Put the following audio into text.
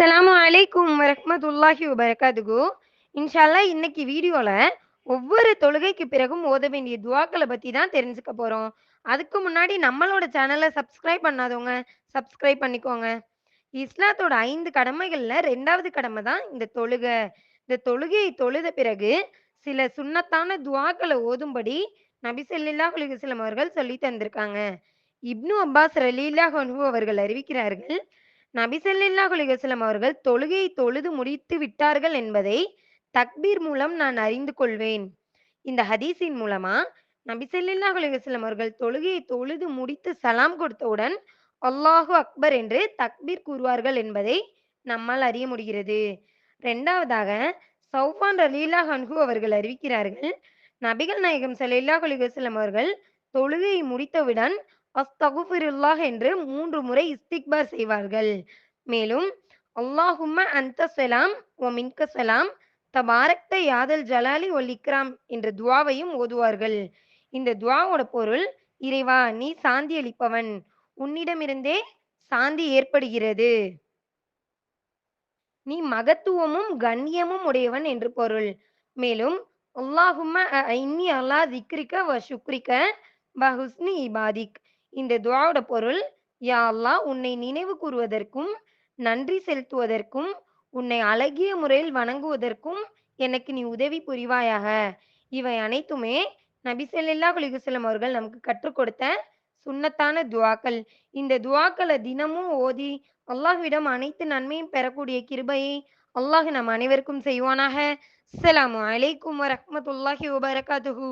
அஸ்ஸலாமு அலைக்கும் வரமத்துல்லாஹி வபரகாத்துஹு. இன்ஷால்லா இன்னைக்கு வீடியோல ஒவ்வொரு தொழுகைக்கு பிறகும் ஓத வேண்டிய துவாக்களை பத்தி தான் தெரிஞ்சுக்க போறோம். அதுக்கு முன்னாடி நம்மளோட சேனலை சப்ஸ்கிரைப் பண்ணாதவங்க சப்ஸ்கிரைப் பண்ணிக்கோங்க. இஸ்லாத்தோட ஐந்து கடமைகள்ல ரெண்டாவது கடமை தான் இந்த தொழுகை. இந்த தொழுகையை தொழுத பிறகு சில சுண்ணத்தான துவாக்களை ஓதும்படி நபி செல்லில்லா அலைஹி அவர்கள் சொல்லி தந்திருக்காங்க. இப்னு அப்பாஸ் ரலீலா ஹனு அவர்கள் அறிவிக்கிறார்கள் நபி ஸல்லல்லாஹு அவர்கள் தொழுகையை தொழுது முடித்து விட்டார்கள் என்பதை தக்பீர் மூலம் நான் அறிந்து கொள்வேன். இந்த ஹதீஸின் மூலமா நபி ஸல்லல்லாஹு அவர்கள் தொழுகையை தொழுது முடித்து சலாம் கொடுத்தவுடன் அல்லாஹு அக்பர் என்று தக்பீர் கூறுவார்கள் என்பதை நம்மால் அறிய முடிகிறது. ரெண்டாவதாக சௌஃபான் ரலீலா ஹன்ஹு அவர்கள் அறிவிக்கிறார்கள் நபிகள் நாயகம் சலீல்லா அலைஹி அவர்கள் தொழுகையை முடித்தவுடன் அஸ்தகுஃபிருல்லாஹ் என்று மூன்று முறை இஸ்திக்பார் செய்வார்கள். மேலும் அல்லாஹும்ம அந்த சலாம் ஓ மின்க சலாம் தபாரக்த யாதல் ஜலாலி ஒல் இக்ராம் என்ற துவாவையும் ஓதுவார்கள். இந்த துவாவோட பொருள் இறைவா நீ சாந்தி அளிப்பவன். உன்னிடமிருந்தே சாந்தி ஏற்படுகிறது. நீ மகத்துவமும் கண்ணியமும் உடையவன் என்று பொருள். மேலும் அல்லாஹும்ம இன்னி அல்லா திக்ரிக்க வ சுக்ரிக்க வ ஹுஸ்னி இபாதிக் இந்த துவாவோட பொருள் யா அல்லாஹ் உன்னை நினைவு கூறுவதற்கும் நன்றி செலுத்துவதற்கும் உன்னை அழகிய முறையில் வணங்குவதற்கும் எனக்கு நீ உதவி புரிவாயாக. இவை அனைத்துமே நபி ஸல்லல்லாஹு அவர்கள் நமக்கு கற்றுக் கொடுத்த சுன்னத்தான துவாக்கள். இந்த துவாக்களை தினமும் ஓதி அல்லாஹ்விடம் அனைத்து நன்மையும் பெறக்கூடிய கிருபையை அல்லாஹ் நம் அனைவருக்கும் செய்வானாக. அஸ்ஸலாமு அலைக்கும் வரஹ்மத்துல்லாஹி வபரகாத்துஹு.